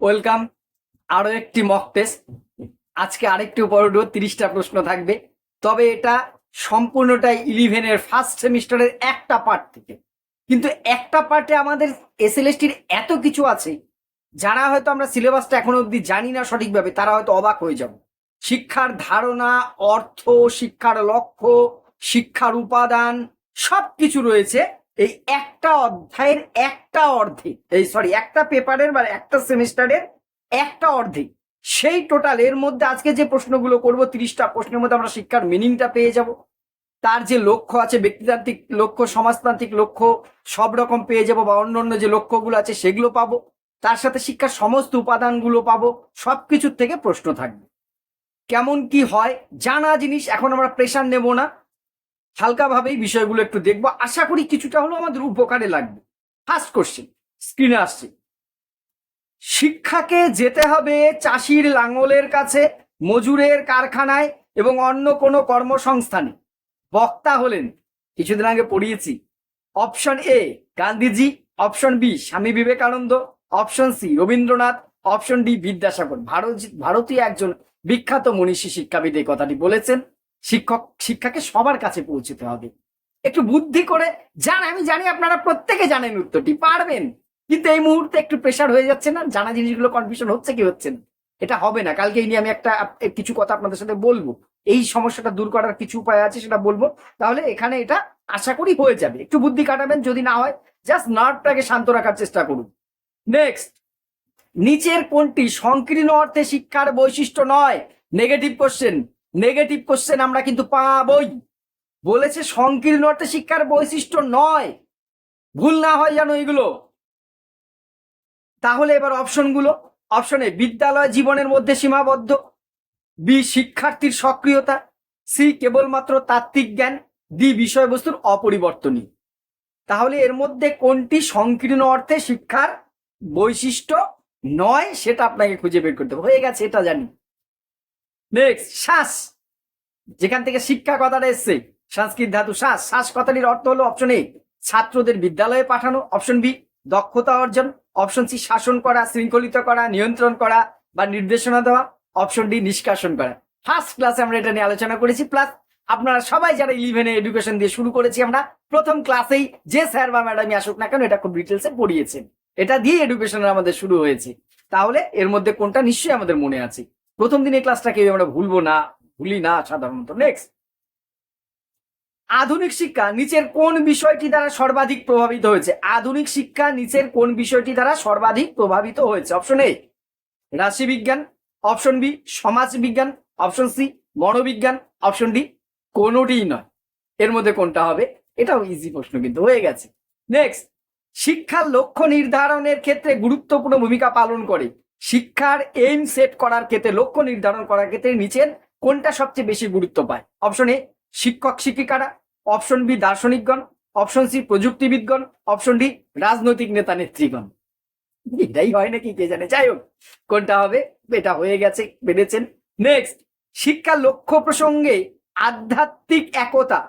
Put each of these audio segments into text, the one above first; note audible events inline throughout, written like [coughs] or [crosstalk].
Welcome আরও একটি mock test আজকে আরেকটি উপরও তিরিশটা প্রশ্ন থাকবে। তবে এটা সম্পূর্ণটাই ইলেভেনের ফার্স্ট সেমিস্টারের একটা পার্ট থেকে। কিন্তু একটা পার্টে আমাদের এস এসএলএসটির এত কিছু আছে, যারা হয়তো আমরা সিলেবাসটা এখনও অবধি জানি না সঠিকভাবে, তারা হয়তো অবাক হয়ে যাব। শিক্ষার ধারণা, অর্থ, শিক্ষার লক্ষ্য, শিক্ষার উপাদান সব কিছু রয়েছে। এই একটা অধ্যায়ের একটা অর্ধেক, এই সরি একটা পেপারের বা একটা সেমিস্টারের একটা অর্ধেক। সেই টোটাল এর মধ্যে আজকে যে প্রশ্নগুলো করব, তিরিশটা প্রশ্নের মধ্যে আমরা শিক্ষার মিনিংটা পেয়ে যাব। তার যে লক্ষ্য আছে, ব্যক্তিতান্ত্রিক লক্ষ্য, সমাজতান্ত্রিক লক্ষ্য, সব রকম পেয়ে যাব বা অন্য অন্য যে লক্ষ্যগুলো আছে, সেগুলো পাবো। তার সাথে শিক্ষার সমস্ত উপাদানগুলো পাবো। সব কিছুর থেকে প্রশ্ন থাকবে। কেমন কি হয়, জানা জিনিস, এখন আমরা প্রেশার নেব না। হালকাভাবেই বিষয়গুলো একটু দেখব। আশা করি কিছুটা হলেও আমাদের উপকারে লাগবে। ফার্স্ট কোশ্চেন স্ক্রিনে আসছে। শিক্ষাকে যেতে হবে চাষির লাঙলের কাছে, মজুরের কারখানায় এবং অন্য কোনো কর্মসংস্থানে। বক্তা হলেন, কিছুদিন আগে পড়িয়েছি। Option A Gandhiji. Option B Swami Vivekananda. Option C Rabindranath. Option D Vidyasagar. Bharat, ভারতীয় একজন বিখ্যাত মনীষী শিক্ষাবিদ এই কথাটি বলেছেন। শিক্ষক, শিক্ষাকে সবার কাছে পৌঁছতে হবে। একটু বুদ্ধি করে যান আমি জানি আপনারা প্রত্যেকে জানেন উত্তরটি, পারবেন। কিন্তু এই মুহূর্তে একটু প্রেশার হয়ে যাচ্ছে না, জানা জিনিসগুলো কনফিউশন হচ্ছে কি হচ্ছে না? এটা হবে না কালকে এই নিয়ে আমি একটা কিছু কথা আপনাদের সাথে বলব। এই সমস্যাটা দূর করার কিছু উপায় আছে সেটা বলব। তাহলে এখানে এটা আশা করি হয়ে যাবে। একটু বুদ্ধি কাটাবেন, যদি না হয় জাস্ট নার্ভটাকে শান্ত রাখার চেষ্টা করুন। নেক্সট নিচের কোনটি সংকীর্ণ অর্থে শিক্ষার বৈশিষ্ট্য নয়? নেগেটিভ কোশ্চেন নেগেটিভ কোশ্চেন আমরা কিন্তু পাবই। বলেছে সংকীর্ণ অর্থে শিক্ষার বৈশিষ্ট্য নয়। ভুল না হয় জানো এগুলো। তাহলে এবার অপশনগুলো অপশনে বিদ্যালয় জীবনের মধ্যে সীমাবদ্ধ। বি শিক্ষার্থীর সক্রিয়তা। সি কেবলমাত্র তাত্ত্বিক জ্ঞান। ডি বিষয়বস্তুর অপরিবর্তনীয়। তাহলে এর মধ্যে কোনটি সংকীর্ণ অর্থে শিক্ষার বৈশিষ্ট্য নয়, সেটা আপনাকে খুঁজে বের করতে হবে। হয়ে গেছে, এটা জানি। নেক্সট শ্বাস। যেখান থেকে শিক্ষা কথাটা এসছে, সংস্কৃত ধাতু শ্বাস। শ্বাস কথাটির অর্থ হলো অপশন এ ছাত্রদের বিদ্যালয়ে পাঠানো। অপশন বি দক্ষতা অর্জন। অপশন সি শাসন করা, শৃঙ্খলিত করা, নিয়ন্ত্রণ করা বা নির্দেশনা দেওয়া। অপশন ডি নিষ্কাশন করা। ফার্স্ট ক্লাসে আমরা এটা নিয়ে আলোচনা করেছি। প্লাস আপনারা সবাই যারা ইলেভেনে এডুকেশন দিয়ে শুরু করেছি, আমরা প্রথম ক্লাসেই যে স্যার বা ম্যাডামই আসুক না কেন, এটা খুব ডিটেলসে পড়িয়েছেন। এটা দিয়ে এডুকেশন আমাদের শুরু হয়েছে। তাহলে এর মধ্যে কোনটা নিশ্চয়ই আমাদের মনে আছে? প্রথম দিন এই ক্লাসটা কেউ আমরা ভুলবো না, ভুলি না সাধারণত। নেক্সট আধুনিক শিক্ষা নিচের কোন বিষয়টি দ্বারা সর্বাধিক প্রভাবিত হয়েছে? আধুনিক শিক্ষা নিচের কোন বিষয়টি দ্বারা সর্বাধিক প্রভাবিত হয়েছে? অপশন এ রাশিবিজ্ঞান। অপশন বি সমাজ বিজ্ঞান অপশন সি গণবিজ্ঞান। অপশন ডি কোনোটিই নয়। এর মধ্যে কোনটা হবে? এটাও ইজি প্রশ্ন, কিন্তু হয়ে গেছে। নেক্সট শিক্ষার লক্ষ্য নির্ধারণের ক্ষেত্রে গুরুত্বপূর্ণ ভূমিকা পালন করে। শিক্ষার এইম সেট করার ক্ষেত্রে, লক্ষ্য নির্ধারণ করার ক্ষেত্রে নিচের কোনটা সবচেয়ে বেশি গুরুত্ব পায়? অপশন এ শিক্ষক শিক্ষিকারা। অপশন বি দার্শনিকগণ। অপশন সি প্রযুক্তিবিদগণ। অপশন ডি রাজনৈতিক নেতা নেত্রীগণ। এটাই হয় নাকি কে জানে? যাই হোক, কোনটা হবে? এটা হয়ে গেছে বেড়েছেন নেক্সট শিক্ষার লক্ষ্য প্রসঙ্গে আধ্যাত্মিক একতা।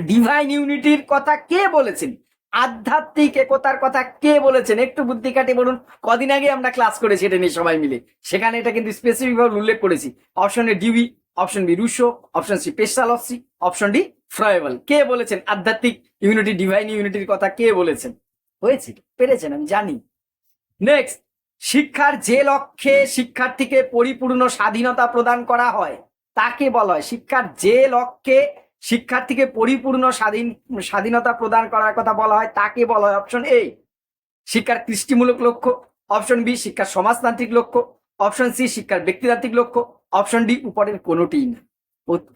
ডিভাইন ইউনিটির কথা কে বলেছেন? আধ্যাত্মিক একতার কথা কে বলেছেন? একটু বুদ্ধি কাটি বলুন, কদিন আগে আমরা ক্লাস করেছি এটা নিয়ে সবাই মিলে। সেখানে এটা কিন্তু স্পেসিফিক ভাবে উল্লেখ করেছি। Option A Dewey option B Rousseau option C Pestalozzi option D Froebel কে বলেছেন? আধ্যাত্মিক ইউনিটি ডিভাইন ইউনিটির কথা কে বলেছেন? হয়েছে, পেরেছেন, আমি জানি। নেক্সট শিক্ষার যে লক্ষ্যে শিক্ষার্থীকে পরিপূর্ণ স্বাধীনতা প্রদান করা হয়, তাকে বলা হয় শিক্ষার যে লক্ষ্যে শিক্ষার্থীকে পরিপূর্ণ স্বাধীন, স্বাধীনতা প্রদান করার কথা বলা হয়, তাকে বলা হয় অপশন এ শিক্ষার কৃষ্টিমূলক লক্ষ্য অপশন বি শিক্ষার সমাজতান্ত্রিক লক্ষ্য অপশন সি শিক্ষার ব্যক্তিতান্ত্রিক লক্ষ্য অপশন ডি উপরের কোনোটিই না।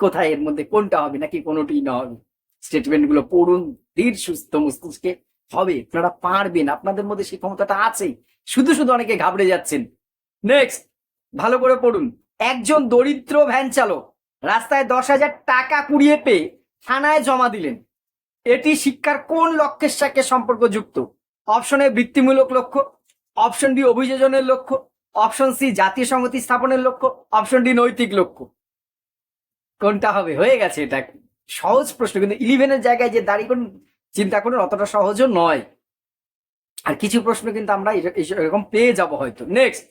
কোথায় এর মধ্যে কোনটা হবে নাকি কোনোটিই না হবে? স্টেটমেন্টগুলো পড়ুন, ধীর সুস্থ মস্তিষ্কে হবে, আপনারা পারবেন, আপনাদের মধ্যে সেই ক্ষমতাটা আছে শুধু শুধু অনেকে ঘাবড়ে যাচ্ছেন। নেক্সট ভালো করে পড়ুন। একজন দরিদ্র ভ্যান চালক রাস্তায় দশ হাজার টাকা কুড়িয়ে পেয়ে থানায় জমা দিলেন। এটি শিক্ষার কোন লক্ষ্যের সাথে সম্পর্কযুক্ত? অপশনে বৃত্তিমূলক লক্ষ্য। অপশন ডি অভিযোজনের লক্ষ্য। অপশন সি জাতীয় সংহতি স্থাপনের লক্ষ্য। অপশন ডি নৈতিক লক্ষ্য। কোনটা হবে? হয়ে গেছে এটা। সহজ প্রশ্ন, কিন্তু ইলেভেনের জায়গায় যে দাঁড়িয়ে করুন, চিন্তা করুন, অতটা সহজও নয়। আর কিছু প্রশ্ন কিন্তু আমরা এরকম পেয়ে যাব হয়তো। নেক্সট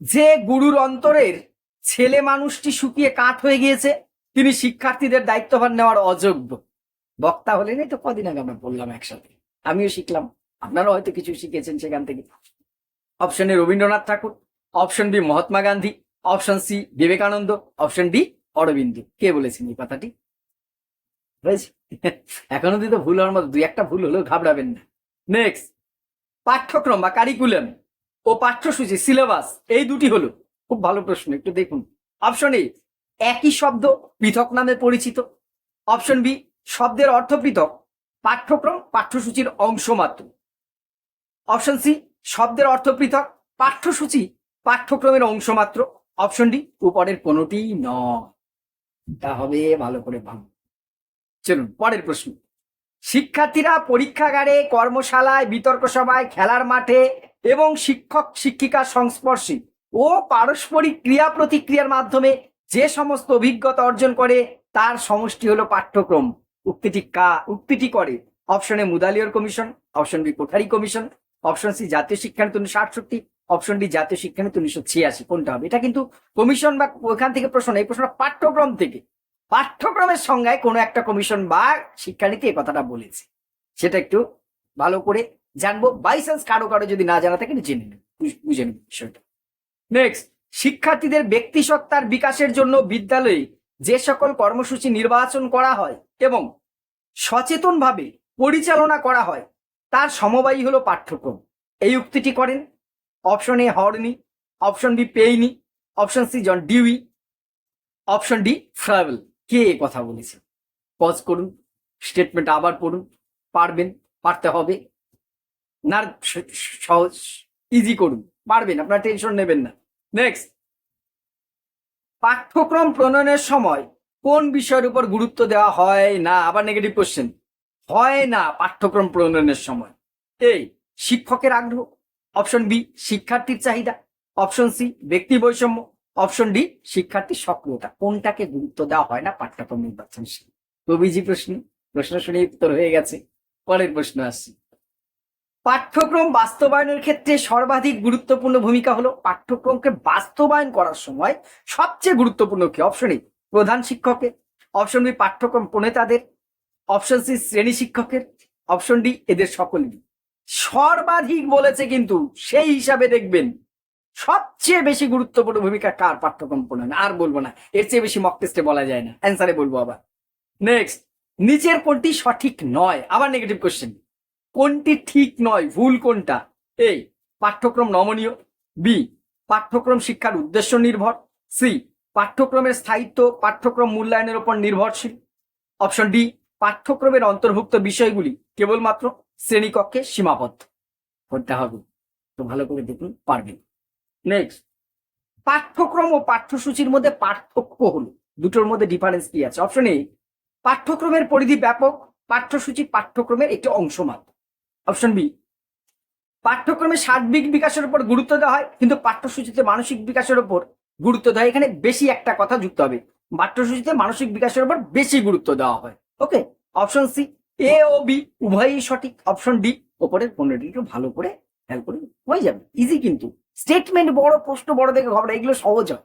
যে গুরুর অন্তরের ছেলে মানুষটি শুকিয়ে কাঠ হয়ে গিয়েছে। তিনি শিক্ষার্থীদের দায়িত্বভার নেওয়ার অযোগ্য। বক্তা হলেন, এই তো কদিন আগে আমরা বললাম একসাথে। আমিও শিখলাম। আপনারাও হয়তো কিছু শিখেছেন সেখান থেকে। Option A Rabindranath Thakur option B Mahatma Gandhi option C Vivekananda option D Aurobindo. কে বলেছেন এই কথাটি? এখনও তো ভুল হওয়ার মতো, দুই একটা ভুল হলেও ঘাবড়াবেন না। নেক্সট পাঠ্যক্রম বা কারিকুলাম ও পাঠ্যসূচি সিলেবাস এই দুটি হলো। খুব ভালো প্রশ্ন, একটু দেখুন। অপশন এ একই শব্দ পৃথক নামে পরিচিত। অপশন বি শব্দের অর্থ পৃথক, পাঠ্যক্রম, পাঠ্যসূচির অংশ মাত্র। অপশন সি শব্দের অর্থ পৃথক, পাঠ্যসূচি, পাঠ্যক্রমের অংশ মাত্র। অপশন ডি উপরের কোনোটি নয়। তা হবে ভালো করে ভাবুন। চলুন, পরের প্রশ্ন। শিক্ষার্থীরা পরীক্ষাগারে, কর্মশালায়, বিতর্ক সভায়, খেলার মাঠে এবং শিক্ষক শিক্ষিকার সংস্পর্শে ও পারস্পরিক ক্রিয়া প্রতিক্রিয়ার মাধ্যমে যে সমস্ত অভিজ্ঞতা অর্জন করে, তার সমষ্টি হলো পাঠ্যক্রম। উক্তিটি কা, উক্তিটি করে? Option A Mudaliar commission, option B Kothari commission, option C জাতীয় শিক্ষানীতি উনিশশো আটষট্টি, অপশন ডি জাতীয় শিক্ষানীতি উনিশশো ছিয়াশি। কোনটা হবে? এটা কিন্তু কমিশন বা ওখান থেকে প্রশ্ন, এই প্রশ্নটা পাঠ্যক্রম থেকে। পাঠ্যক্রমের সংজ্ঞায় কোনো একটা কমিশন বা শিক্ষানীতি এ কথাটা বলেছে। সেটা একটু ভালো করে জানব। বাই চান্স কারও কারও যদি না জানা থাকে জেনে নেন। বুঝ- নেন বিষয়টা। নেক্সট শিক্ষার্থীদের ব্যক্তিসত্তার বিকাশের জন্য বিদ্যালয়ে যে সকল কর্মসূচি নির্বাচন করা হয় এবং সচেতনভাবে পরিচালনা করা হয়, তার সমবায়ী হলো পাঠ্যক্রম। এই উক্তিটি করেন। Option A Horne option B Payne option C John Dewey option D Froebel কে এ কথা বলেছে? পজ করুন। স্টেটমেন্ট আবার পড়ুন। পারবেন, পারতে হবে। না সহজ ইজি করুন, পারবেন, আপনার টেনশন নেবেন না। নেক্সট পাঠ্যক্রম প্রণয়নের সময় কোন বিষয়ের উপর গুরুত্ব দেওয়া হয় না? আবার নেগেটিভ কোশ্চেন হয় না পাঠ্যক্রম প্রণয়নের সময়? এই শিক্ষকের আগ্রহ অপশন বি শিক্ষার্থীর চাহিদা অপশন সি ব্যক্তি বৈষম্য অপশন ডি শিক্ষার্থীর সক্রিয়তা। কোনটাকে গুরুত্ব দেওয়া হয় না পাঠ্যক্রম নির্বাচন কবিজি প্রশ্ন প্রশ্ন শুনে উত্তর হয়ে গেছে, পরের প্রশ্ন আসছি। পাঠ্যক্রম বাস্তবায়নের ক্ষেত্রে সর্বাধিক গুরুত্বপূর্ণ ভূমিকা হলো পাঠ্যক্রমকে বাস্তবায়ন করার সময় সবচেয়ে গুরুত্বপূর্ণ কি? অপশন এ প্রধান শিক্ষকের। অপশন বি পাঠ্যক্রম প্রণেতাদের। অপশন সি শ্রেণি শিক্ষকের। অপশন ডি এদের সকলেরই সর্বাধিক বলেছে কিন্তু সেই হিসাবে দেখবেন সবচেয়ে বেশি গুরুত্বপূর্ণ ভূমিকা কার পাঠ্যক্রম প্রণয়ন? আর বলব না। এর চেয়ে বেশি মক টেস্টে বলা যায় না। অ্যান্সারে বলব আবার। নেক্সট নিচের কোনটি সঠিক নয়? আবার নেগেটিভ কোশ্চেন কোনটি ঠিক নয়? ভুল কোনটা? এই পাঠ্যক্রম নমনীয়। বি, পাঠ্যক্রম শিক্ষার উদ্দেশ্য নির্ভর। সি, পাঠ্যক্রমের স্থায়িত্ব, পাঠ্যক্রম মূল্যায়নের উপর নির্ভরশীল। অপশন ডি, পাঠ্যক্রমের অন্তর্ভুক্ত বিষয়গুলি কেবলমাত্র শ্রেণীকক্ষে সীমাবদ্ধ করতে হবে। তো ভালো করে দেখুন পারবেন নেক্সট পাঠ্যক্রম ও পাঠ্যসূচির মধ্যে পার্থক্য হলো। দুটোর মধ্যে ডিফারেন্স কি আছে? অপশন এ পাঠ্যক্রমের পরিধি ব্যাপক, পাঠ্যসূচি পাঠ্যক্রমের একটি অংশ মাত্র অপশন বি পাঠ্যক্রমে সার্বিক বিকাশের উপর গুরুত্ব দেওয়া হয়, কিন্তু পাঠ্যসূচিতে মানসিক বিকাশের উপর গুরুত্ব দেওয়া এখানে বেশি একটা কথা যুক্ত হবে। পাঠ্যসূচিতে মানসিক বিকাশের উপর বেশি গুরুত্ব দেওয়া হয়। ওকে অপশন সি এ ও বি উভয়ই সঠিক। অপশন ডি ওপরের পনেরোটি একটু ভালো করে খেয়াল করে হয়ে যাবে। ইজি কিন্তু। স্টেটমেন্ট বড়, প্রশ্ন বড় দেখে ঘবরা এগুলো সহজ হয়।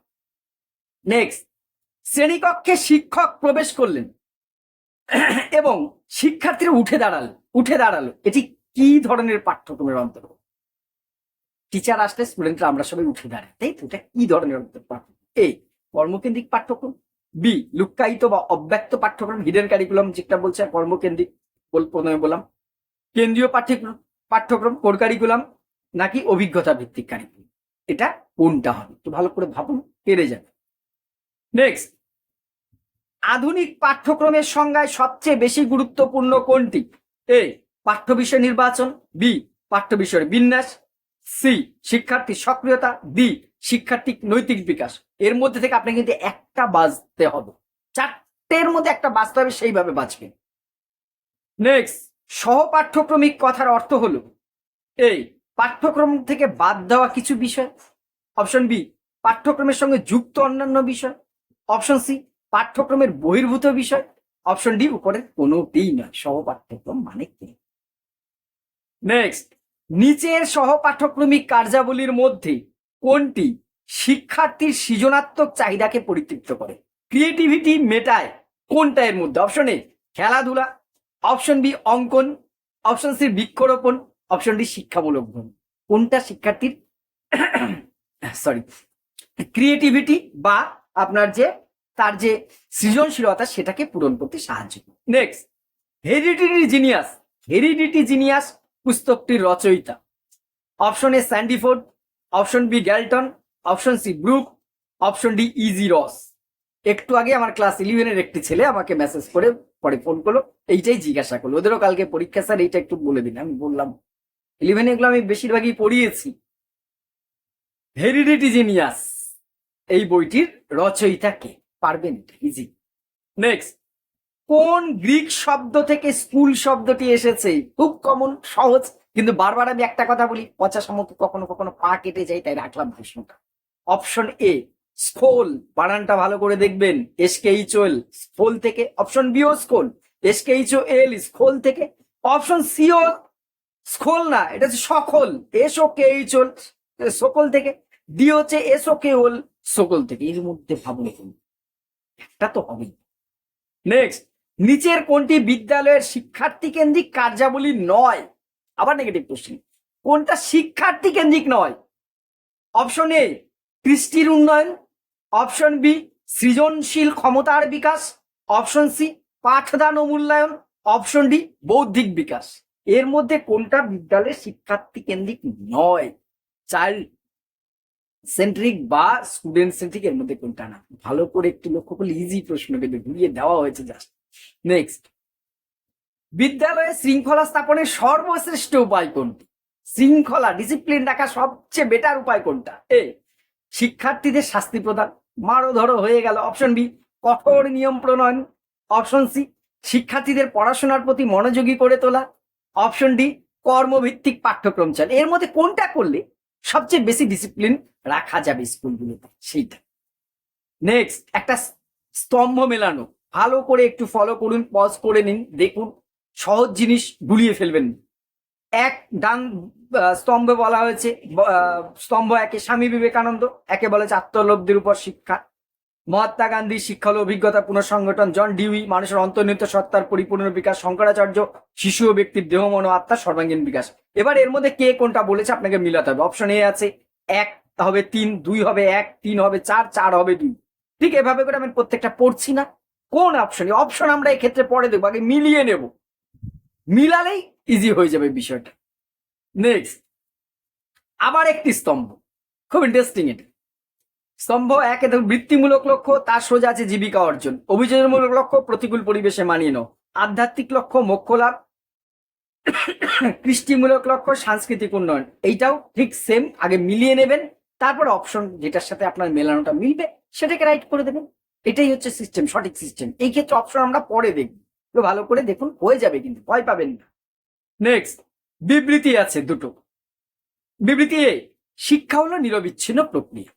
নেক্সট শ্রেণীকক্ষে শিক্ষক প্রবেশ করলেন এবং শিক্ষার্থীরা উঠে দাঁড়াল উঠে দাঁড়াল। এটি কি ধরনের পাঠ্যক্রমের অন্তর্গত টিচার আসলে স্টুডেন্টরা আমরা সবাই উঠে দাঁড়ায় তাই তো? এটা কি ধরনের পাঠ্যক্রম এই কর্মকেন্দ্রিক পাঠ্যক্রম। বি লুক্কায়িত বা অব্যক্ত পাঠ্যক্রম হিডেন কারিকুলাম যেটা বলছে কর্মকেন্দ্রিক প্রথমে বললাম। কেন্দ্রীয় পাঠ্যক্রম পাঠ্যক্রম, কোর কারিকুলাম নাকি অভিজ্ঞতা ভিত্তিক কারিকুলাম এটা কোনটা হবে? একটু ভালো করে ভাবুন, পেরে যাবে। নেক্সট আধুনিক পাঠ্যক্রমের সংজ্ঞায় সবচেয়ে বেশি গুরুত্বপূর্ণ কোনটি? এ পাঠ্য বিষয় নির্বাচন, বি, পাঠ্য বিষয়ের বিন্যাস, সি শিক্ষার্থী সক্রিয়তা, ডি শিক্ষার্থী নৈতিক বিকাশ। এর মধ্যে থেকে আপনি কিন্তু একটা বাজতে হবে। চারটের মধ্যে একটা বাঁচতে হবে, সেইভাবে বাঁচবেন নেক্সট সহপাঠ্যক্রমিক কথার অর্থ হলো এই পাঠ্যক্রম থেকে বাদ দেওয়া কিছু বিষয়। অপশন বি পাঠ্যক্রমের সঙ্গে যুক্ত অন্যান্য বিষয়। অপশন সি পাঠ্যক্রমের বহির্ভূত বিষয়। অপশন ডি উপরের কোনোটিই নয়। সহপাঠ্যক্রম মানে কি? নেক্সট নিচের সহপাঠক্রমিক কার্যাবলীর মধ্যে কোনটি শিক্ষার্থীর সৃজনাত্মক চাহিদাকে পরিতৃপ্ত করে? ক্রিয়েটিভিটি মেটায় কোনটা এর মধ্যে? অপশন এ খেলাধুলা। অপশন বি অঙ্কন। অপশন সি বৃক্ষরোপণ। অপশন ডি শিক্ষামূলক ভ্রমণ কোনটা শিক্ষার্থীর [coughs] সরি ক্রিয়েটিভিটি বা আপনার যে, তার যে সৃজনশীলতা সেটাকে পূরণ করতে সাহায্য করে। Next heredity genius heredity genius পুস্তকটির রচয়িতা। Option A Sandiford option B Galton, option C Brook, option D E G Ross. একটু আগে আমার ক্লাস ইলেভেনের একটি ছেলে আমাকে মেসেজ করে, পরে ফোন করল, এইটাই জিজ্ঞাসা করল। ওদেরও কালকে পরীক্ষা, স্যার, এইটা একটু বলে দিন। আমি বললাম ইলেভেন এগুলো আমি বেশিরভাগই পড়িয়েছি। হেরিডিটি জিনিয়াস, এই বইটির রচয়িতা কে? পারবেন ইজি নেক্সট কোন গ্রিক শব্দ থেকে স্কুল শব্দটি এসেছে? খুব কমন সহজ, কিন্তু বারবার আমি একটা কথা বলি, পচা সমত কখনো কখনো পা কেটে যায়, তাই রাখলাম প্রশ্নটা। অপশন এ স্কোল বানানটা ভালো করে দেখবেন এসকে ইচোএল স্কোল থেকে অপশন বি ও স্কোল এসকে ইচো এল স্কোল থেকে অপশন সি ও স্কোল না, এটা হচ্ছে সকল এস ও কে ইচোল সকল থেকে ডি হচ্ছে এস ও কে ওল সকল থেকে, এর মধ্যে ভাবুন। একটা তো হবে নেক্সট নিচের কোনটি বিদ্যালয়ের শিক্ষার্থী কেন্দ্রিক কার্যাবলী নয়? আবার নেগেটিভ কোশ্চেন কোনটা শিক্ষার্থী কেন্দ্রিক নয়? অপশন এ কৃষ্টির উন্নয়ন। অপশন বি সৃজনশীল ক্ষমতার বিকাশ। অপশন সি পাঠদান ও মূল্যায়ন। অপশন ডি বৌদ্ধিক বিকাশ। এর মধ্যে কোনটা বিদ্যালয়ের শিক্ষার্থী কেন্দ্রিক নয়? চাইল্ড সেন্ট্রিক বা স্টুডেন্ট সেন্ট্রিক এর মধ্যে কোনটা না? ভালো করে একটু লক্ষ্য করলে ইজি প্রশ্ন কিন্তু ঘুরিয়ে দেওয়া হয়েছে জাস্ট নেক্সট বিদ্যালয়ে শৃঙ্খলা স্থাপনের সর্বশ্রেষ্ঠ উপায় কোনটি? শৃঙ্খলা ডিসিপ্লিন রাখা সবচেয়ে বেটার উপায় কোনটা? এ শিক্ষার্থীদের শাস্তি প্রদান। মারো ধরো হয়ে গেল অপশন বি কঠোর নিয়ম প্রণয়ন। অপশন সি শিক্ষার্থীদের পড়াশোনার প্রতি মনোযোগী করে তোলা। অপশন ডি কর্মভিত্তিক পাঠ্যক্রম চাল এর মধ্যে কোনটা করলে সবচেয়ে বেশি ডিসিপ্লিন রাখা যাবে স্কুলগুলোতে সেইটা। নেক্সট একটা স্তম্ভ মেলানো। ভালো করে একটু ফলো করুন পজ করে নিন, দেখুন, সহজ জিনিস গুলিয়ে ফেলবেন। এক ডান স্তম্ভে বলা হয়েছে স্তম্ভ একে স্বামী বিবেকানন্দ, একে বলা হয়েছে আত্মলব্ধির উপর শিক্ষা। মহাত্মা গান্ধী শিক্ষা অভিজ্ঞতা পুনঃসংগঠন, জন ডিউই, মানুষের অন্তর্নিহিত সত্তার পরিপূর্ণ বিকাশ, শঙ্করাচার্য, শিশু ও ব্যক্তির দেহ, মন আত্মার সর্বাঙ্গীন বিকাশ। এবার এর মধ্যে কে কোনটা বলেছে আপনাকে মিলাতে হবে। অপশন এ আছে, এক হবে তিন, দুই হবে এক, তিন হবে চার চার হবে দুই। ঠিক এভাবে করে আমি প্রত্যেকটা পড়ছি না। কোন অপশনে অপশন আমরা এক্ষেত্রে পরে দেখব, আগে মিলিয়ে নেব। মিলালেই ইজি হয়ে যাবে বিষয়টা। নেক্সট আবার একটি স্তম্ভ। খুব ইন্টারেস্টিং এটা। স্তম্ভ একে বৃত্তিমূলক লক্ষ্য, তার সোজা আছে জীবিকা অর্জন। অভিযোজনমূলক লক্ষ্য, প্রতিকূল পরিবেশে মানিয়ে নাও। আধ্যাত্মিক লক্ষ্য, মোক্ষ লাভ। কৃষ্টিমূলক লক্ষ্য, সাংস্কৃতিক উন্নয়ন। এইটাও ঠিক সেম আগে মিলিয়ে নেবেন। তারপর অপশন যেটার সাথে আপনার মেলানোটা মিলবে, সেটাকে রাইট করে দেবেন। এটাই হচ্ছে সিস্টেম সঠিক সিস্টেম এই ক্ষেত্রে অপশন আমরা পরে দেখব। ভালো করে দেখুন, হয়ে যাবে কিন্তু, ভয় পাবেন না। নেক্সট বিবৃতি আছে দুটো। বিবৃতি এ, শিক্ষা হলো নিরবিচ্ছিন্ন প্রক্রিয়া।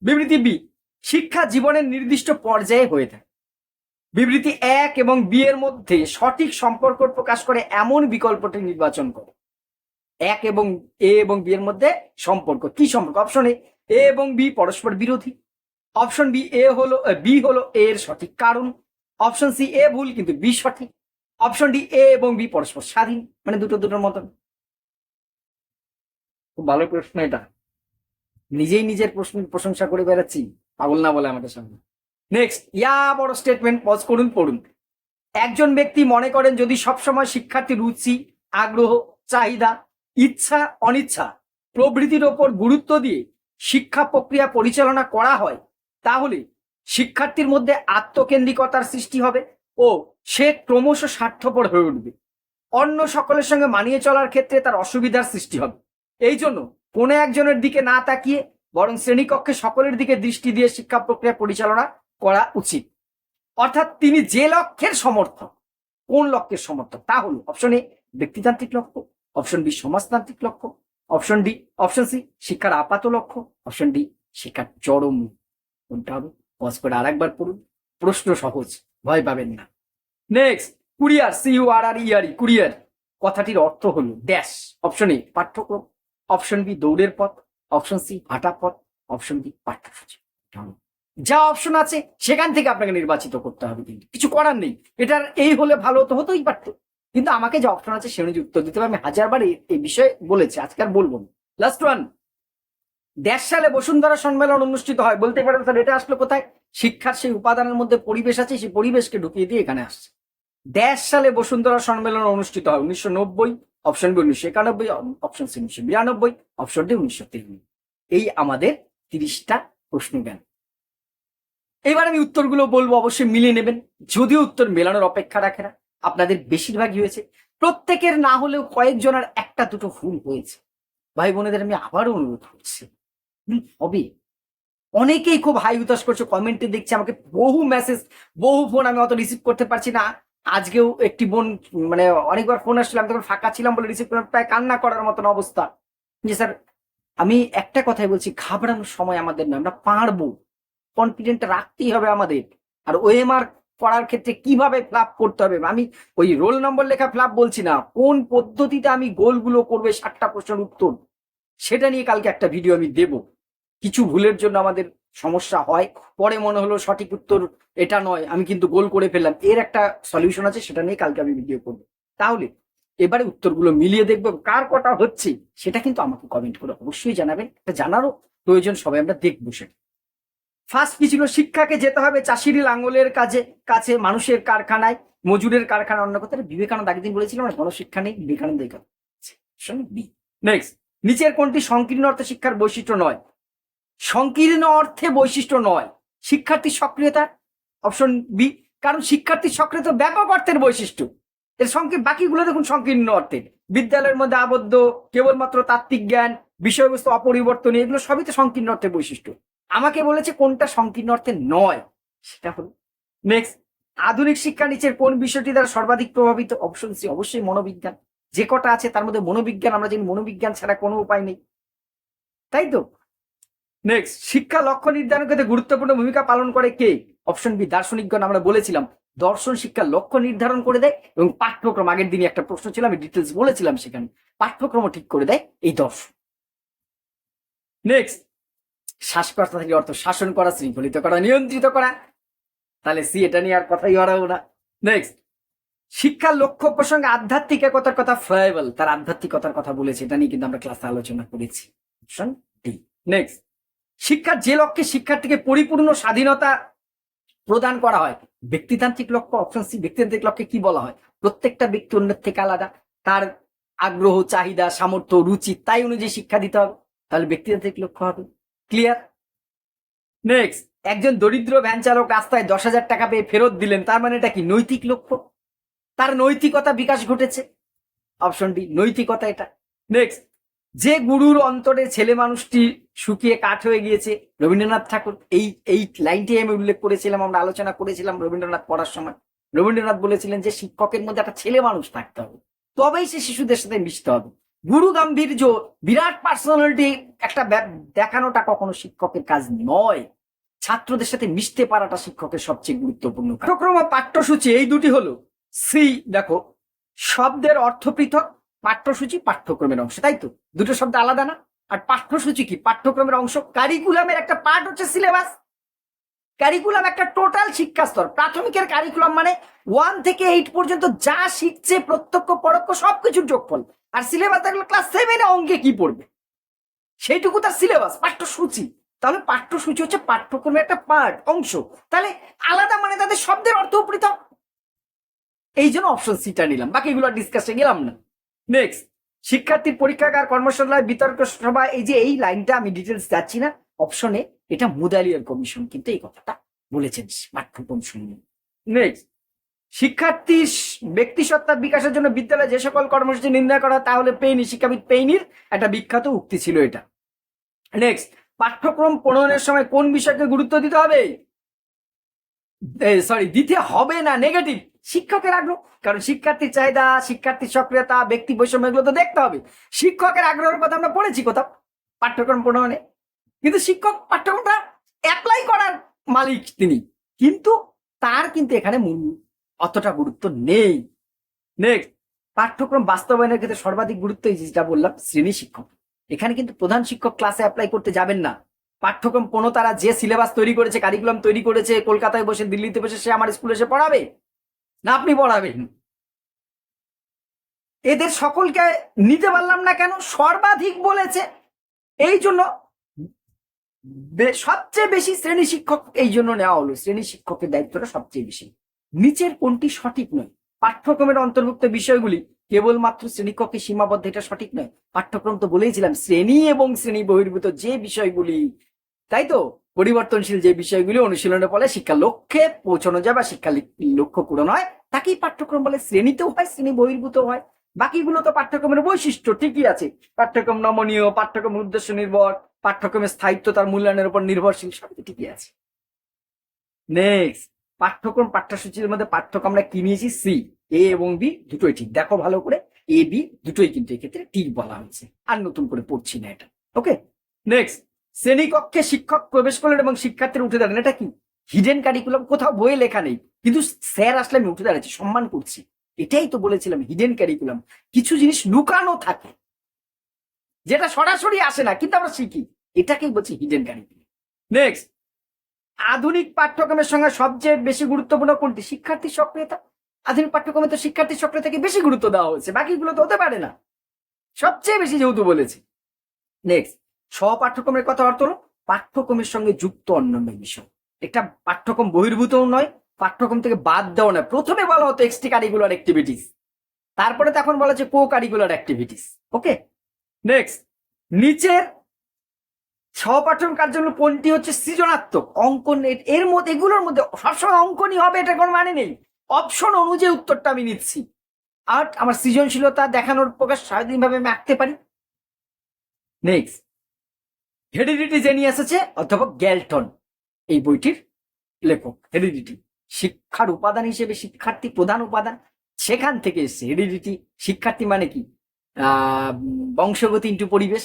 বিবৃতি বি, শিক্ষা জীবনের নির্দিষ্ট পর্যায়ে হয়ে থাকে। বিবৃতি এক এবং বি এর মধ্যে সঠিক সম্পর্ক প্রকাশ করে এমন বিকল্পটি নির্বাচন করো। এক এবং এ এবং বি এর মধ্যে সম্পর্ক। কি সম্পর্ক? অপশন এ এবং বি পরস্পর বিরোধী। অপশন বি এ হলো বি হলো এ এর সঠিক কারণ। অপশন সি এ ভুল, কিন্তু বি সঠিক। অপশন ডি এ এবং বি পরস্পর স্বাধীন মানে দুটো দুটোর মতন। খুব ভালো প্রশ্ন এটা। নিজেই নিজের প্রশ্ন, প্রশংসা করে বেড়াচ্ছি, পাগল না বলে আমাদের সামনে নেক্সট ইয়া বড় স্টেটমেন্ট পজ করুন, পড়ুন। একজন ব্যক্তি মনে করেন, যদি সবসময় শিক্ষার্থীর রুচি, আগ্রহ, চাহিদা, ইচ্ছা, অনিচ্ছা প্রভৃতির ওপর গুরুত্ব দিয়ে শিক্ষা প্রক্রিয়া পরিচালনা করা হয় তাহলে শিক্ষার্থীর মধ্যে আত্মকেন্দ্রিকতার সৃষ্টি হবে ও সে ক্রমশ স্বার্থপর হয়ে উঠবে। অন্য সকলের সঙ্গে মানিয়ে চলার ক্ষেত্রে তার অসুবিধার সৃষ্টি হবে। এই জন্য কোনো একজনের দিকে না তাকিয়ে বরং শ্রেণীকক্ষে সকলের দিকে দৃষ্টি দিয়ে শিক্ষা প্রক্রিয়া পরিচালনা করা উচিত। অর্থাৎ তিনি যে লক্ষ্যের সমর্থক, কোন লক্ষ্যের সমর্থক? তা হল অপশন এ ব্যক্তিতান্ত্রিক লক্ষ্য, অপশন বি সমাজতান্ত্রিক লক্ষ্য, অপশন ডি অপশন সি শিক্ষার আপাত লক্ষ্য, অপশন ডি শিক্ষার চরম কোনটা হবে পজ করে আরেকবার পড়ুন। প্রশ্ন সহজ, ভয় পাবেন না। Next currere C U R R ইয়ারি currere. কথাটির অর্থ হলো ড্যাশ অপশন এ পাঠ্যক্রম অপশন বি দৌড়ের পথ অপশন সি হাঁটা পথ অপশন ডি পাঠ্যসূচি। যা অপশন আছে, সেখান থেকে আপনাকে নির্বাচিত করতে হবে কিন্তু। কিছু করার নেই। এটার এই হলে ভালো তো হতেই পারত। কিন্তু আমাকে যে অপশন আছে, সে অনুযায়ী উত্তর দিতে হবে। আমি হাজারবার এই বিষয়ে বলেছি, আজকে আর বলব না। লাস্ট ওয়ান দেড় সালে বসুন্ধরা সম্মেলন অনুষ্ঠিত হয়। বলতে পারেন স্যার, এটা আসলো কোথায়? শিক্ষার সেই উপাদানের মধ্যে পরিবেশ আছে, সেই পরিবেশকে ঢুকিয়ে দিয়ে এখানে আসছে। দেড় সালে বসুন্ধরা সম্মেলন অনুষ্ঠিত হয় উনিশশো নব্বই অপশন বি উনিশশো একানব্বই অপশন সি উনিশশো বিরানব্বই অপশন ডি উনিশশো তিরানব্বই। এই আমাদের তিরিশটা প্রশ্ন জ্ঞান এবার আমি উত্তরগুলো বলব, অবশ্যই মিলিয়ে নেবেন। যদিও উত্তর মেলানোর অপেক্ষা রাখে না, আপনাদের বেশিরভাগই হয়েছে। প্রত্যেকের না হলেও কয়েকজনের একটা দুটো ভুল হয়েছে। ভাই বোনেদের আমি আবারও অনুরোধ করছি হবে অনেকেই খুব হাই উতাস করছে কমেন্টে দেখছি আমাকে বহু মেসেজ বহু ফোন আমি অত রিসিভ করতে পারছি না। আজকেও একটি বোন মানে অনেকবার ফোন আসছিল, আমি তখন ফাঁকা ছিলাম বলে রিসিভ করে প্রায় কান্না করার মতন অবস্থা। যে স্যার আমি একটা কথাই বলছি, ঘাবড়ানোর সময় আমাদের নয়, আমরা পারব। কনফিডেন্ট রাখতেই হবে আমাদের। আর ওএমআর করার ক্ষেত্রে কীভাবে ফ্লাপ করতে হবে? আমি ওই রোল নম্বর লেখা ফ্লাপ বলছি না, কোন পদ্ধতিতে আমি গোলগুলো করবে ষাটটা প্রশ্নের উত্তর, সেটা নিয়ে কালকে একটা ভিডিও আমি দেব। কিছু ভুলের জন্য আমাদের সমস্যা হয়। পরে মনে হলো সঠিক উত্তর এটা নয়, আমি কিন্তু গোল করে ফেললাম। এর একটা সলিউশন আছে, সেটা নিয়ে কালকে আমি ভিডিও করব। তাহলে এবারে উত্তরগুলো মিলিয়ে দেখব কার কটা হচ্ছে, সেটা কিন্তু আমাকে কমেন্ট করে অবশ্যই জানাবেন। এটা জানারও প্রয়োজন, সবাই আমরা দেখব সেটা। ফার্স্ট কি ছিল? শিক্ষাকে যেতে হবে চাষির লাঙ্গলের কাজে, কাছে মানুষের কারখানায়, মজুরের কারখানা অন্য কথা বিবেকানন্দ আগের দিন বলেছিলাম না গণশিক্ষা নেই বিবেকানন্দ নেক্সট নিচের কোনটি সংকীর্ণ অর্থে শিক্ষার বৈশিষ্ট্য নয়? সংকীর্ণ অর্থে বৈশিষ্ট্য নয়। শিক্ষার্থীর সক্রিয়তা অপশন বি কারণ শিক্ষার্থীর সক্রিয়তা ব্যাপক অর্থের বৈশিষ্ট্য। এর সঙ্গে বাকিগুলো দেখুন সংকীর্ণ অর্থের। বিদ্যালয়ের মধ্যে আবদ্ধ, কেবলমাত্র তাত্ত্বিক জ্ঞান, বিষয়বস্তু অপরিবর্তনীয়, এগুলো সবই তো সংকীর্ণ অর্থের বৈশিষ্ট্য। আমাকে বলেছে কোনটা সংকীর্ণ অর্থে নয়? সেটা হলো নেক্সট আধুনিক শিক্ষা নিচের কোন বিষয়টি দ্বারা সর্বাধিক প্রভাবিত? অপশন সি অবশ্যই মনোবিজ্ঞান। যে কটা আছে তার মধ্যে মনোবিজ্ঞান, আমরা জানি মনোবিজ্ঞান ছাড়া কোনো উপায় নেই। তাই তো? নেক্সট শিক্ষা লক্ষ্য নির্ধারণ করতে গুরুত্বপূর্ণ ভূমিকা পালন করে কে? অপশন বি দার্শনিকগণ আমরা বলেছিলাম। দর্শন শিক্ষার লক্ষ্য নির্ধারণ করে দেয় এবং পাঠ্যক্রম, আগের দিনে একটা প্রশ্ন ছিল, আমি ডিটেলস বলেছিলাম সেখানে। পাঠ্যক্রম ঠিক করে দেয় এই দর্শন। নেক্সট শ্বাসকর্তা থেকে অর্থ শাসন করা, শৃঙ্খলিত করা, নিয়ন্ত্রিত করা। তাহলে সি এটা নিয়ে আর কথাই বাড়াবো না। নেক্সট শিক্ষার লক্ষ্য প্রসঙ্গে আধ্যাত্মিক একতার কথা ফ্লাইবল তার আধ্যাত্মিকতার কথা বলেছে, এটা নিয়ে কিন্তু আমরা ক্লাসে আলোচনা করেছি। অপশন ডি নেক্সট শিক্ষার যে লক্ষ্যে শিক্ষার্থীকে পরিপূর্ণ স্বাধীনতা প্রদান করা হয়, ব্যক্তিতান্ত্রিক লক্ষ্য অপশন সি ব্যক্তিতান্ত্রিক লক্ষ্যে কি বলা হয়? প্রত্যেকটা ব্যক্তি অন্যের থেকে আলাদা। তার আগ্রহ, চাহিদা, সামর্থ্য, রুচি, তাই অনুযায়ী শিক্ষা দিতে হবে। তাহলে ব্যক্তিতান্ত্রিক লক্ষ্য হবে। ক্লিয়ার নেক্সট একজন দরিদ্র ভ্যান চালক রাস্তায় দশ হাজার টাকা পেয়ে ফেরত দিলেন, তার মানে এটা কি নৈতিক লক্ষ্য? তার নৈতিকতা বিকাশ ঘটেছে। অপশন ডি নৈতিকতা এটা। নেক্সট যে গুরুর অন্তরে ছেলে মানুষটি শুকিয়ে কাঠ হয়ে গিয়েছে। রবীন্দ্রনাথ ঠাকুর, এই এই লাইনটি আমি উল্লেখ করেছিলাম, আমরা আলোচনা করেছিলাম রবীন্দ্রনাথ পড়ার সময়। রবীন্দ্রনাথ বলেছিলেন যে, শিক্ষকের মধ্যে একটা ছেলে মানুষ থাকতে হবে। তবেই সে শিশুদের সাথে মিশতে হবে। গুরু গাম্ভীর্য, বিরাট পার্সোনালিটি একটা দেখানোটা কখনো শিক্ষকের কাজ নয়। ছাত্রদের সাথে মিশতে পারাটা শিক্ষকের সবচেয়ে গুরুত্বপূর্ণ। পাঠ্যক্রম পাঠ্যসূচি, এই দুটি হলো, সি, দেখো, শব্দের অর্থ পৃথক, পাঠ্যসূচি, পাঠ্যক্রমের অংশ, তাই তো? দুটো শব্দ আলাদা না? আর পাঠ্যসূচি কি? পাঠ্যক্রমের অংশ। কারিকুলামের একটা পার্ট হচ্ছে সিলেবাস কারিকুলাম একটা টোটাল শিক্ষা স্তর। প্রাথমিকের কারিকুলাম মানে ওয়ান থেকে এইট পর্যন্ত যা শিখছে প্রত্যক্ষ, পরোক্ষ সবকিছুর যোগফল। আর সিলেবাস থাকলে ক্লাস সেভেনে অঙ্কে কি পড়বে? সেইটুকু তার সিলেবাস পাঠ্যসূচি। তাহলে পাঠ্যসূচি হচ্ছে পাঠ্যক্রমের একটা পার্ট অংশ। তাহলে আলাদা মানে তাদের শব্দের অর্থ পৃথক। এই জন্য অপশন সিটা নিলাম। বাকিগুলো ডিসকাসে গেলাম না। নেক্সট শিক্ষার্থীর পরীক্ষাগার, কর্মশালায়, বিতর্ক সভা, এই যে এই লাইনটা আমি ডিটেলস যাচ্ছি না অপশনে এটা মুদালিয়ার কমিশন কিন্তু এই কথাটা বলেছেন পাঠ্যক্রম শুনে নেক্সট শিক্ষার্থীর ব্যক্তিসত্তার বিকাশের জন্য বিদ্যালয়ে যে সকল কর্মসূচি নির্ণয় করা তাহলে পেইনি, শিক্ষাবিদ পেইনির একটা বিখ্যাত উক্তি ছিল এটা। নেক্সট পাঠ্যক্রম প্রণয়নের সময় কোন বিষয়কে গুরুত্ব দিতে হবে? সরি দিতে হবে না নেগেটিভ শিক্ষকের আগ্রহ। কারণ শিক্ষার্থীর চাহিদা শিক্ষার্থীর সক্রিয়তা, ব্যক্তি বৈষম্য, এগুলো তো দেখতে হবে। শিক্ষকের আগ্রহের কথা আমরা পড়েছি কোথাও, পাঠ্যক্রম প্রণয়নে। কিন্তু শিক্ষক পাঠ্যক্রমটা অ্যাপ্লাই করার মালিক তিনি। কিন্তু তার কিন্তু এখানে মূল অতটা গুরুত্ব নেই। নেক্সট পাঠ্যক্রম বাস্তবায়নের ক্ষেত্রে সর্বাধিক গুরুত্ব যেটা বললাম, শ্রেণি শিক্ষক। এখানে কিন্তু প্রধান শিক্ষক ক্লাসে অ্যাপ্লাই করতে যাবেন না। পাঠ্যক্রম কোনো তারা যে সিলেবাস তৈরি করেছে কারিকুলাম তৈরি করেছে, কলকাতায় বসে, দিল্লিতে বসে, সে আমার স্কুলে এসে পড়াবে? না, আপনি পড়াবেন। এদের সকলকে নিতে পারলাম না কেন? সর্বাধিক বলেছে। এই জন্য সবচেয়ে বেশি শ্রেণি শিক্ষক এই জন্য নেওয়া হলো। শ্রেণি শিক্ষকের দায়িত্বটা সবচেয়ে বেশি। নিচের কোনটি সঠিক নয়? পাঠ্যক্রমের অন্তর্ভুক্ত বিষয়গুলি কেবলমাত্র শ্রেণীকক্ষে সীমাবদ্ধ, এটা সঠিক নয়। পাঠ্যক্রম তো বলেইছিলাম, শ্রেণি এবং শ্রেণি বহির্ভূত যে বিষয়গুলি তাই তো? পরিবর্তনশীল যে বিষয়গুলি অনুশীলনের ফলে শিক্ষা লক্ষ্যে পৌঁছানো যায় বা শিক্ষা লক্ষ্য পূরণ হয়, তাকেই পাঠ্যক্রম বলে শ্রেণীতেও হয় শ্রেণি বহির্ভূত হয়। বাকিগুলো তো পাঠ্যক্রমের বৈশিষ্ট্য, ঠিকই আছে। পাঠ্যক্রম নমনীয়, পাঠ্যক্রম উদ্দেশ্য নির্ভর, পাঠ্যক্রমের স্থায়িত্ব তার মূল্যায়নের উপর নির্ভরশীল সব ঠিকই আছে। নেক্সট পাঠ্যক্রম পাঠ্যসূচির মধ্যে পাঠ্যক্রম আমরা কি নিয়েছি? সি এ এবং বি দুটোই ঠিক। দেখো ভালো করে এ বি দুটোই কিন্তু এক্ষেত্রে ঠিক বলা হয়েছে। আর নতুন করে পড়ছি না এটা। ওকে নেক্সট শ্রেণীকক্ষে শিক্ষক প্রবেশ করলেন এবং শিক্ষার্থীরা উঠে দাঁড়ান এটা কি? হিডেন কারিকুলাম কোথাও বইয়ে লেখা নেই। কিন্তু স্যার আসলে, আমি উঠে দাঁড়াচ্ছি, সম্মান করছি। এটাই তো বলেছিলাম হিডেন ক্যারিকুলাম কিছু জিনিস লুকানো থাকে, যেটা সরাসরি আসে না, কিন্তু আমরা শিখি। এটাকেই বলছি হিডেন ক্যারিকুলাম নেক্সট আধুনিক পাঠ্যক্রমের সঙ্গে সবচেয়ে বেশি গুরুত্বপূর্ণ কোনটি? শিক্ষার্থী সক্রিয়তা। আধুনিক পাঠ্যক্রমে তো শিক্ষার্থী সক্রিয়তাকে বেশি গুরুত্ব দেওয়া হয়েছে বাকিগুলো তো হতে পারে না। সবচেয়ে বেশি যেহেতু বলেছে। নেক্সট স্বপাঠ্যক্রমের কথা অর্থ হলো পাঠ্যক্রমের সঙ্গে যুক্ত অন্যান্য বিষয়। এটা পাঠ্যক্রম বহির্ভূতও নয়, পাঠ্যক্রম থেকে বাদ দেওয়া নয়। প্রথমে বলা হতো এক্সট্রি কারিকুলার অ্যাক্টিভিটিস তারপরে তো এখন বলা হচ্ছে co curricular activities okay next নিচের সহপাঠন কার্যক্রম কোনটি হচ্ছে সৃজনাত্মক, অঙ্কন এর মধ্যে, এগুলোর মধ্যে সবসময় অঙ্কনই হবে এটা কোনো মানে নেই। অপশন অনুযায়ী উত্তরটা আমি নিচ্ছি। আর আমার সৃজনশীলতা দেখানোর প্রকাশ স্বাধীনভাবে আমি আঁকতে পারি। নেক্সট হেরিডিটি নিয়ে এসেছে অধ্যাপক গ্যালটন এই বইটির লেখক। হেরিডিটি শিক্ষার উপাদান হিসেবে শিক্ষার্থী প্রধান উপাদান। সেখান থেকে এসছে হেরিডিটি। শিক্ষার্থী মানে কি? বংশগতি ইন্টু পরিবেশ,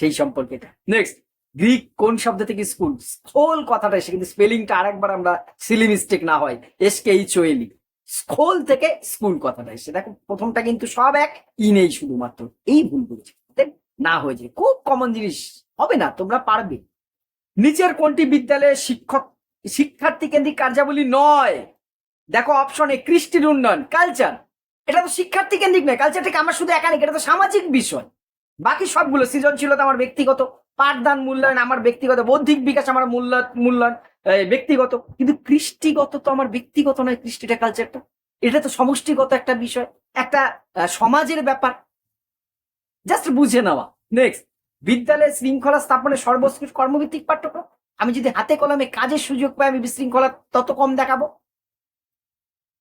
সেই সম্পর্কে এটা। নেক্সট গ্রিক কোন শব্দ থেকে স্কুল স্কোল কথাটা এসে কিন্তু স্পেলিংটা আরেকবার আমরা সিলি মিস্টেক না হয় এস কে এইচ ও এলি স্কোল থেকে স্কুল কথাটা এসে দেখো, প্রথমটা কিন্তু সব এক, ই নেই শুধুমাত্র। এই ভুল করেছে। না হয়ে যায় খুব কমন জিনিস হবে না, তোমরা পারবে। নিচের কোনটি বিদ্যালয়ে শিক্ষক, শিক্ষার্থী কেন্দ্রিক কার্যাবলী নয়? দেখো অপশন কৃষ্টির উন্নয়ন কালচার এটা তো শিক্ষার্থী কেন্দ্রিক নয় কালচারটাকে আমার শুধু একানিক এটা তো সামাজিক বিষয়। বাকি সবগুলো সৃজনশীলতা আমার ব্যক্তিগত। পাঠদান মূল্যায়ন আমার ব্যক্তিগত। বৌদ্ধিক বিকাশ আমার মূল্য, মূল্যায়ন ব্যক্তিগত। কিন্তু কৃষ্টিগত তো আমার ব্যক্তিগত নয় কৃষ্টিটা কালচারটা এটা তো সমষ্টিগত একটা বিষয়, একটা সমাজের ব্যাপার। জাস্ট বুঝে নেওয়া। নেক্সট বিদ্যালয়ে শৃঙ্খলা স্থাপনে সর্বশ্রেষ্ঠ কর্মভিত্তিক পাঠ্যক্রম? আমি যদি হাতে কলমে কাজের সুযোগ পাই, আমি বিশৃঙ্খলা তত কম দেখাবো?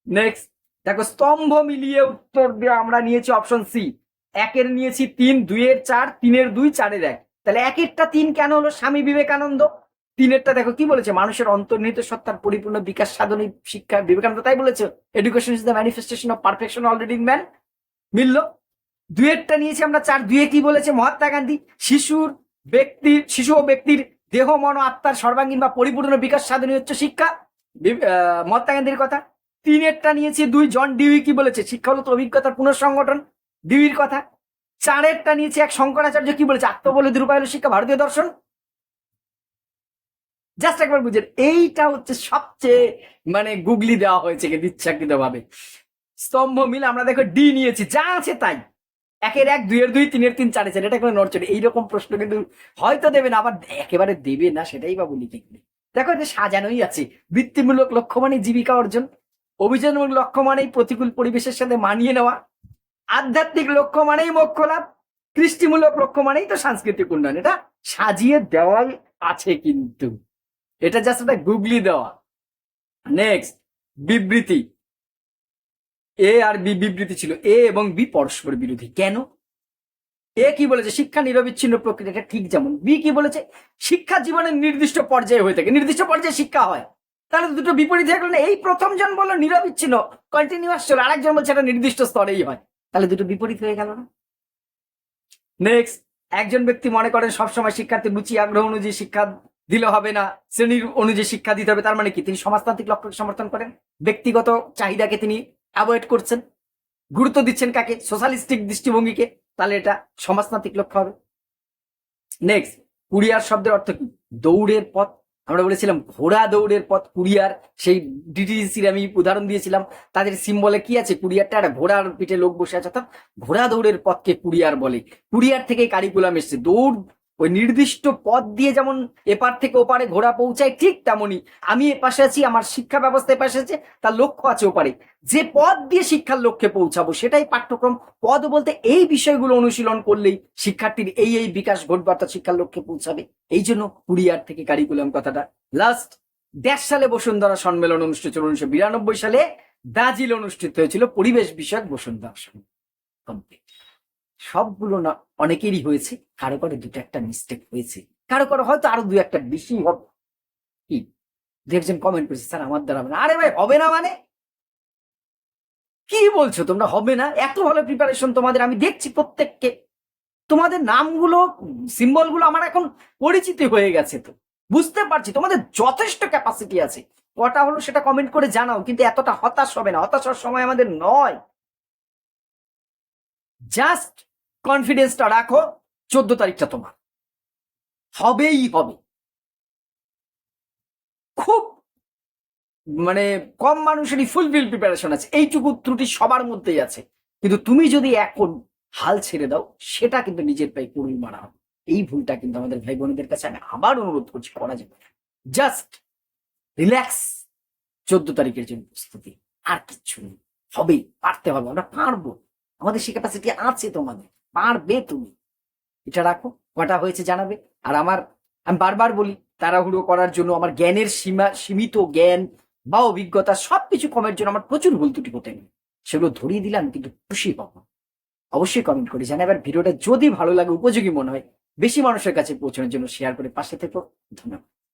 নেক্সট দেখো, স্তম্ভ মিলিয়ে উত্তর দিয়ে আমরা নিয়েছি অপশন সি একের নিয়েছি তিন, দুইয়ের চার, তিনের দুই, চারের এক। তাহলে একেরটা তিন কেন হলো? স্বামী বিবেকানন্দ। তিনেরটা দেখো, কি বলেছে? মানুষের অন্তর্নিহিত সত্তার পরিপূর্ণ বিকাশ সাধনী শিক্ষা বিবেকানন্দ তাই বলেছে। Education is the manifestation of perfection already in man মিলল? দুয়েরটা নিয়েছি আমরা, চার দুয়ে কি বলেছে মহাত্মা গান্ধী। শিশুর ব্যক্তির, শিশু ও ব্যক্তির দেহ, মন আত্মার সর্বাঙ্গীন বা পরিপূর্ণ বিকাশ সাধনী হচ্ছে শিক্ষা। মহাত্মা গান্ধীর কথা। তিনেরটা নিয়েছি, দুই জন ডিউই কি বলেছে। শিক্ষা হলো অভিজ্ঞতার পুনঃসংগঠন, ডিউইর কথা। চারেরটা নিয়েছি, এক শঙ্করাচার্য কি বলেছে? আত্মবলে রূপায়ণ শিক্ষা, ভারতীয় দর্শন। জাস্ট একবার বুঝেন, এইটা হচ্ছে সবচেয়ে মানে গুগলি দেওয়া হয়েছে ইচ্ছাকৃত ভাবে স্তম্ভ মিলে আমরা দেখো ডি নিয়েছি, যা আছে তাই। একের এক, দুইয়ের দুই, তিনের তিন চারে চার, এটা কোনো নড়চড়ে। এইরকম প্রশ্ন কিন্তু হয়তো দেবে না, আবার একেবারে দেবে না, সেটাই বা বলি ঠিক দেখো, এটা সাজানোই আছে। বৃত্তিমূলক লক্ষ্য মানে জীবিকা অর্জন, অভিযানমূলক লক্ষ্য মানেই প্রতিকূল পরিবেশের সাথে মানিয়ে নেওয়া, আধ্যাত্মিক লক্ষ্য মানেই মোক্ষ লাভ, কৃষ্টিমূলক লক্ষ্য মানেই তো সাংস্কৃতিক উন্নয়ন। এটা সাজিয়ে দেওয়াই আছে কিন্তু। এটা জাস্ট একটা গুগলি দেওয়া। নেক্সট বিবৃতি। এ আর বি বিবৃতি ছিল, এ এবং বি পরস্পর বিরোধী। কেন? এ কি বলেছে? শিক্ষা নিরবিচ্ছিন্ন প্রক্রিয়া, এটা ঠিক যেমন। বি কি বলেছে? শিক্ষা জীবনের নির্দিষ্ট পর্যায়ে হয়ে থাকে। নির্দিষ্ট পর্যায়ে শিক্ষা হয়। তাহলে দুটো বিপরীত হয়ে গেল এই প্রথম জন বলল নিরবিচ্ছিন্ন কন্টিনিউয়াস ছিল আরেকজন বলছে এটা নির্দিষ্ট স্তরেই হয়। তাহলে দুটো বিপরীত হয়ে গেল না? নেক্সট একজন ব্যক্তি মনে করেন সবসময় শিক্ষার্থী রুচি আগ্রহ অনুযায়ী শিক্ষা দিলে হবে না, শ্রেণির অনুযায়ী শিক্ষা দিতে হবে, তার মানে কি? তিনি সমাজতান্ত্রিক লক্ষ্যকে সমর্থন করেন। ব্যক্তিগত চাহিদাকে তিনি অ্যাভয়েড করছেন। গুরুত্ব দিচ্ছেন কাকে? সোশ্যালিস্টিক দৃষ্টিভঙ্গিকে। তাহলে এটা সমাজতান্ত্রিক লক্ষ্য হবে। নেক্সট কুরিয়ার শব্দের অর্থ কি? দৌড়ের পথ। আমরা বলেছিলাম ঘোড়া দৌড়ের পথ কুরিয়ার সেই ডিটিডিসির আমি উদাহরণ দিয়েছিলাম। তাদের সিম্বলে কি আছে? কুরিয়ারটা একটা ঘোড়ার পিঠে লোক বসে আছে। অর্থাৎ ঘোড়া দৌড়ের পথকে কুরিয়ার বলে। কুরিয়ার থেকে কারিকুলাম এসছে। দৌড় ওই নির্দিষ্ট পথ দিয়ে যেমন এপার থেকে ওপারে ঘোড়া পৌঁছায় ঠিক তেমনই। আমি এপাশে আছি, আমার শিক্ষা ব্যবস্থা এপাশে আছে, তার লক্ষ্য আছে ওপারে। যে পথ দিয়ে শিক্ষার লক্ষ্যে পৌঁছাবো, সেটাই পাঠ্যক্রম। পদ বলতে এই বিষয়গুলো অনুশীলন করলেই শিক্ষার্থীর এই এই বিকাশ ঘটবে অর্থাৎ শিক্ষার লক্ষ্যে পৌঁছাবে। এই জন্য কুরিয়ার থেকে কারিকুলাম কথাটা। লাস্ট দেড় সালে বসুন্ধরা সম্মেলন অনুষ্ঠিত উনিশশো বিরানব্বই সালে। ব্রাজিল অনুষ্ঠিত হয়েছিল পরিবেশ বিষয়ক বসুন্ধরা সম্মেলন। কমপ্লিট সবগুলো না অনেকেরই হয়েছে। কারও কারও দুটো একটা মিস্টেক হয়েছে। কারও কারও হয়তো আরও দু একটা বেশি হবে। কি? দু একজন কমেন্ট করেছে, স্যার, আমার দ্বারা হবে না। আরে ভাই, হবে না মানে? কি বলছো তোমরা? হবে না? এত ভালো প্রিপারেশন তোমাদের। আমি দেখছি প্রত্যেককে। তোমাদের নামগুলো সিম্বলগুলো আমার এখন পরিচিত হয়ে গেছে তো। বুঝতে পারছি, তোমাদের যথেষ্ট ক্যাপাসিটি আছে। কটা হলো সেটা কমেন্ট করে জানাও, কিন্তু এতটা হতাশ হবে না। হতাশ হওয়ার সময় আমাদের নয়। জাস্ট কনফিডেন্সটা রাখো, চোদ্দ তারিখটা তোমার। হবেই হবে। খুব মানে কম মানুষেরই ফুলফিল প্রিপারেশন আছে। এইটুকু ত্রুটি সবার মধ্যেই আছে। কিন্তু তুমি যদি এখন হাল ছেড়ে দাও, সেটা কিন্তু নিজের পায়ে কুড়ুল মারা হবে। এই ভুলটা কিন্তু আমাদের ভাই বোনদের কাছে আমি আবার অনুরোধ করছি, করা যাবে জাস্ট রিল্যাক্স চোদ্দ তারিখের জন্য প্রস্তুতি। আর কিচ্ছু নেই। হবেই, পারতে হবে। আমরা পারব। আমাদের সে ক্যাপাসিটি আছে তোমাদের। পারবে তুমি। এটা রাখো, কটা হয়েছে জানাবে। আর আমার, আমি বারবার বলি, তাড়াহুড়ো করার জন্য আমার জ্ঞানের সীমা, সীমিত জ্ঞান বা অভিজ্ঞতা সবকিছু কমের জন্য আমার প্রচুর ভুল ত্রুটি হতে সেগুলো ধরিয়ে দিলাম কিন্তু খুশি পাবো অবশ্যই কমেন্ট করে আর ভিডিওটা যদি ভালো লাগে, উপযোগী মনে হয়, বেশি মানুষের কাছে পৌঁছানোর জন্য শেয়ার করে পাশে থেকো। ধন্যবাদ।